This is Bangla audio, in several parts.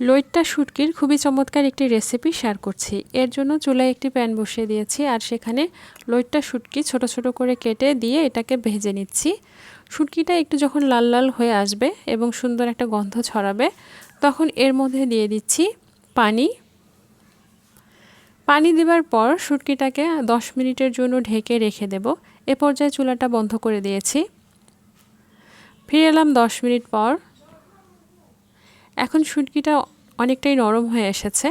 লইট্টা শুটকির খুবই চমৎকার একটি রেসিপি শেয়ার করছি। এর জন্য চুলায় একটি প্যান বসিয়ে দিয়েছি আর সেখানে লইট্টা শুটকি ছোট ছোট করে কেটে দিয়ে এটাকে ভেজে নিচ্ছি। শুটকিটা একটু যখন লাল লাল হয়ে আসবে এবং সুন্দর একটা গন্ধ ছড়াবে, তখন এর মধ্যে দিয়ে দিচ্ছি পানি। পানি দেওয়ার পর শুটকিটাকে দশ মিনিটের জন্য ঢেকে রেখে দেব। এ পর্যায়ে চুলাটা বন্ধ করে দিয়েছি। ফিরে এলাম দশ মিনিট পর। এখন শুটকিটা অনেকটাই নরম হয়ে এসেছে।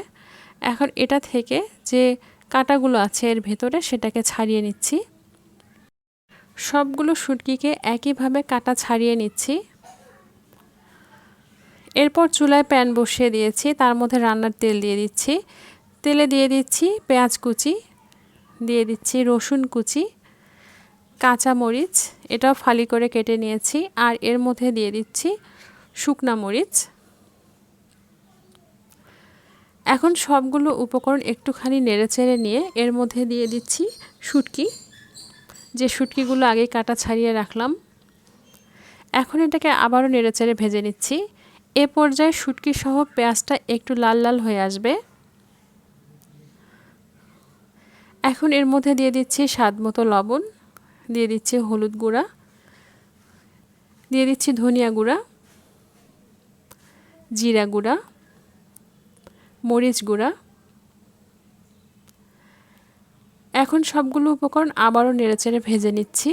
এখন এটা থেকে যে কাটাগুলো আছে এর ভেতরে সেটাকে ছাড়িয়ে নিচ্ছি। সবগুলো শুটকিকে একইভাবে কাটা ছাড়িয়ে নিচ্ছি। এরপর চুলায় প্যান বসিয়ে দিয়েছি, তার মধ্যে রান্নার তেল দিয়ে দিচ্ছি। তেলে দিয়ে দিচ্ছি পেঁয়াজ কুচি, দিয়ে দিচ্ছি রসুন কুচি, কাঁচা মরিচ, এটাও ফালি করে কেটে নিয়েছি। আর এর মধ্যে দিয়ে দিচ্ছি শুকনা মরিচ। এখন সবগুলো উপকরণ একটুখানি নেড়েচেড়ে নিয়ে এর মধ্যে দিয়ে দিচ্ছি শুটকি। যে শুটকিগুলো আগে কাটা ছাড়িয়ে রাখলাম। এখন এটাকে আবারও নেড়েচেড়ে ভেজে নিচ্ছি। এ পর্যায়ে শুটকি সহ পেঁয়াজটা একটু লাল লাল হয়ে আসবে। এখন এর মধ্যে দিয়ে দিচ্ছি স্বাদ মতো লবণ, দিয়ে দিচ্ছি হলুদ গুঁড়া, দিয়ে দিচ্ছি ধনিয়া গুঁড়া, জিরা গুঁড়া মরিচ গুঁড়া। এখন সবগুলো উপকরণ আবারও নেড়েচেড়ে ভেজে নিচ্ছি।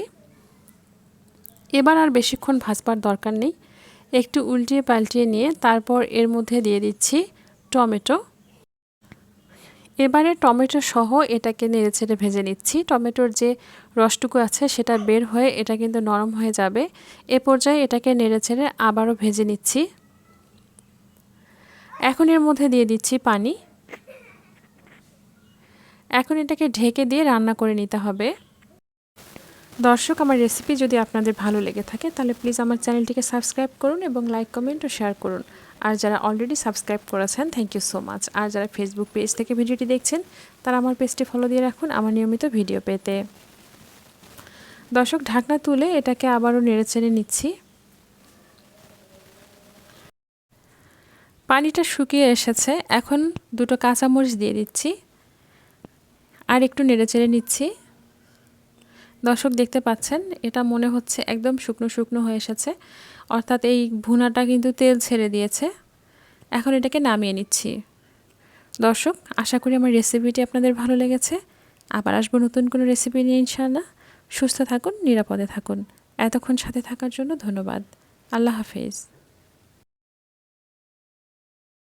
এবার আর বেশিক্ষণ ভাজবার দরকার নেই। একটু উল্টিয়ে পাল্টিয়ে নিয়ে তারপর এর মধ্যে দিয়ে দিচ্ছি টমেটো। এবারে টমেটো সহ এটাকে নেড়েচেড়ে ভেজে নিচ্ছি। টমেটোর যে রসটুকু আছে সেটা বের হয়ে এটা কিন্তু নরম হয়ে যাবে। এ পর্যায়ে এটাকে নেড়েচেড়ে আবারও ভেজে নিচ্ছি। এখন এর মধ্যে দিয়ে দিচ্ছি পানি। এখন এটাকে ঢেকে দিয়ে রান্না করে নিতে হবে। দর্শক, আমার রেসিপি যদি আপনাদের ভালো লেগে থাকে, তাহলে প্লিজ আমার চ্যানেলটিকে সাবস্ক্রাইব করুন এবং লাইক কমেন্ট ও শেয়ার করুন। আর যারা অলরেডি সাবস্ক্রাইব করেছেন থ্যাংক ইউ সো মাচ আর যারা ফেসবুক পেজ থেকে ভিডিওটি দেখছেন, তারা আমার পেজটি ফলো দিয়ে রাখুন আমার নিয়মিত ভিডিও পেতে। দর্শক, ঢাকনা তুলে এটাকে আবারও নেড়েচেড়ে নিচ্ছি। পানিটা শুকিয়ে এসেছে। এখন দুটো কাঁচামরিচ দিয়ে দিচ্ছি। আর একটু নেড়েচেড়ে নিচ্ছি। দর্শক দেখতে পাচ্ছেন, এটা মনে হচ্ছে একদম শুকনো শুকনো হয়ে এসেছে। অর্থাৎ এই ভুনাটা কিন্তু তেল ছেড়ে দিয়েছে। এখন এটাকে নামিয়ে নিচ্ছি। দর্শক, আশা করি আমার রেসিপিটি আপনাদের ভালো লেগেছে। আবার আসব নতুন কোনো রেসিপি নিয়ে ইনশাআল্লাহ। সুস্থ থাকুন, নিরাপদে থাকুন। এতক্ষণ সাথে থাকার জন্য ধন্যবাদ। আল্লাহ হাফেজ।